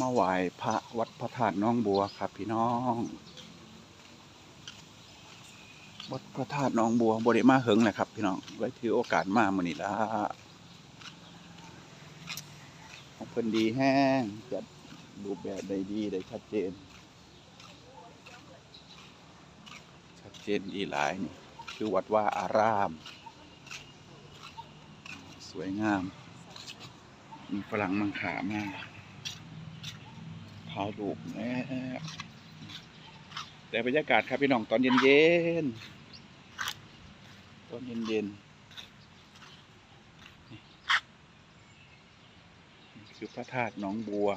มาไหว้พระวัดพระธาตุน้องบัวครับพี่น้อง วัดพระธาตุน้องบัวบริมาเหิงแหละครับ พี่น้องไว้ถือโอกาสมามื่อนี้ละของเพิ่นดีแห้งจัดรูปแบบได้ดีได้ชัดเจน ชัดเจนดีหลายนี่คือวัดว่าอาราม สวยงาม มีฝรั่งมังขามาก ถ่ายรูปแน่แต่บรรยากาศครับพี่น้องตอนเย็นๆตอนเย็นๆนี่นี่คือพระธาตุหนองบัว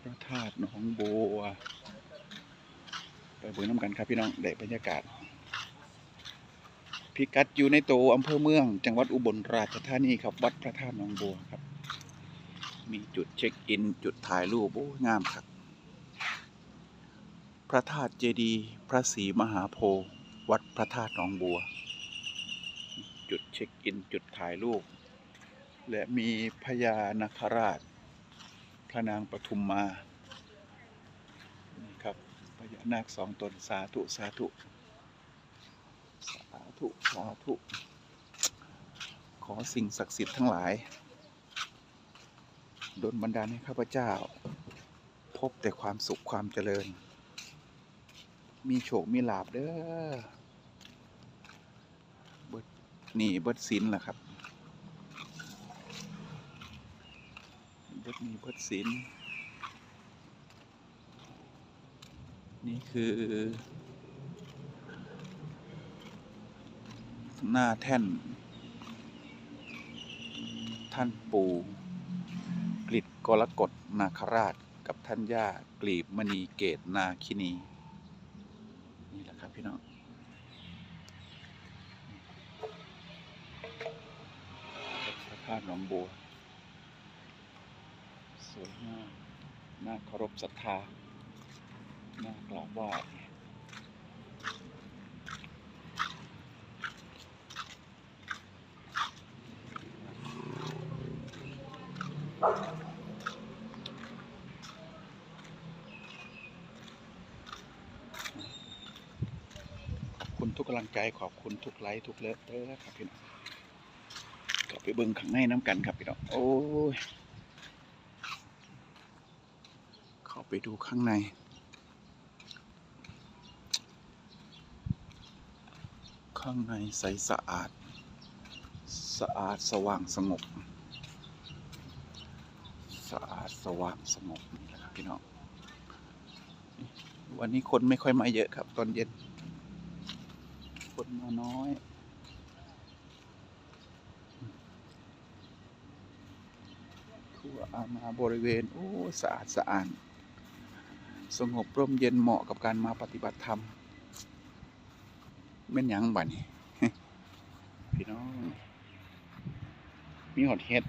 พระธาตุหนองบัว ไปเบิ่งน้ำกันครับพี่น้องได้บรรยากาศพิกัดอยู่ในตัวอำเภอเมือง จังหวัดอุบลราชธานีครับ วัดพระธาตุหนองบัวครับ มีจุดเช็คอิน จุดถ่ายรูปโอ้งามครับ พระธาตุเจดีย์พระศรีมหาโพธิ์วัดพระธาตุหนองบัว จุดเช็คอิน จุดถ่ายรูป และมีพญานาคราช พระนางปทุมมานี่ครับพญานาคสองตนสาธุสาธุสาธุสาธุ ขอสิ่งศักดิ์สิทธิ์ทั้งหลาย ดลบันดาลให้ข้าพเจ้า พบแต่ความสุขความเจริญ มีโชคมีลาบเด้อเบิดนี่เบิดสินล่ะครับ เบิดนี่เบิดสินนี่คือ หน้าแท่น ท่านปู่ กฤษกรกฎนาคราชกับท่านย่ากลีบมณีเกตนาคินี นี่แหละครับพี่น้องพระธาตุหนองบัว สวยงามน่าเคารพศรัทธาน่ากราบไหว้ ขอบ คุณทุกกำลังใจขอบคุณทุกไลค์ทุกเลิฟเด้อครับพี่น้องกลับไปเบิ่งข้างในน้ำกันครับพี่น้องโอ้ยเข้าไปดูข้างในข้างในใสสะอาด สะอาดสว่างสงบ สะอาดสว่างสงบนี่แหละครับพี่น้อง วันนี้คนไม่ค่อยมาเยอะครับ ตอนเย็น คนมาน้อยทั่วอาณาบริเวณ โอ้สะอาดสะอาดสงบร่มเย็นเหมาะกับการมาปฏิบัติธรรมแม่นยังบัดนี้พี่น้อง มีหอดเฮ็ด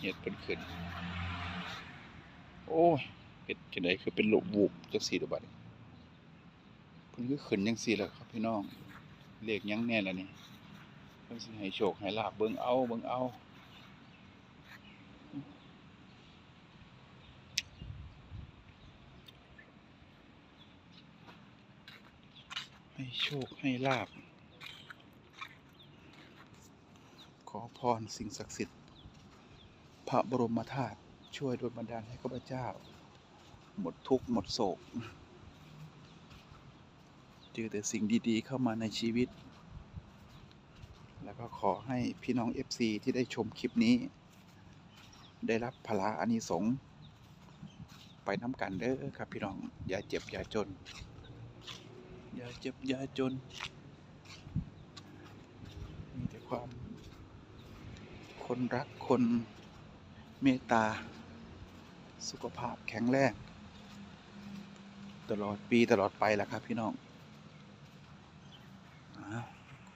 เฮ็ดเป็นขึ้น โอ้ยเฮ็ดจังไดคือเป็นโรควูบจังซี่เดอบัดนี้ เพิ่นคือขึ้นจังซี่แหละครับพี่น้องเลขยังแน่ละนี่เพิ่นสิให้โชคให้ลาบเบิ่งเอาเบิ่งเอาให้โชคให้ลาบ ขอพรสิ่งศักดิ์สิทธิ์ พระบรมธาตุช่วยดลบันดาลให้ข้าพเจ้า หมดทุกข์หมดโศก จอแต่สิ่งดีๆ เข้ามาในชีวิต แล้วก็ขอให้พี่น้อง FC ที่ได้ชมคลิปนี้ ได้รับพลาอานิสงส์ไปน้ำกันเด้อครับพี่น้อง อย่าเจ็บ อย่าจน อย่าเจ็บ อย่าจน มีแต่ความ คนรักคนเมตตา สุขภาพแข็งแรงตลอดปีตลอดไปล่ะครับพี่น้อง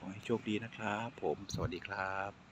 ขอให้โชคดีนะครับ ผม สวัสดีครับ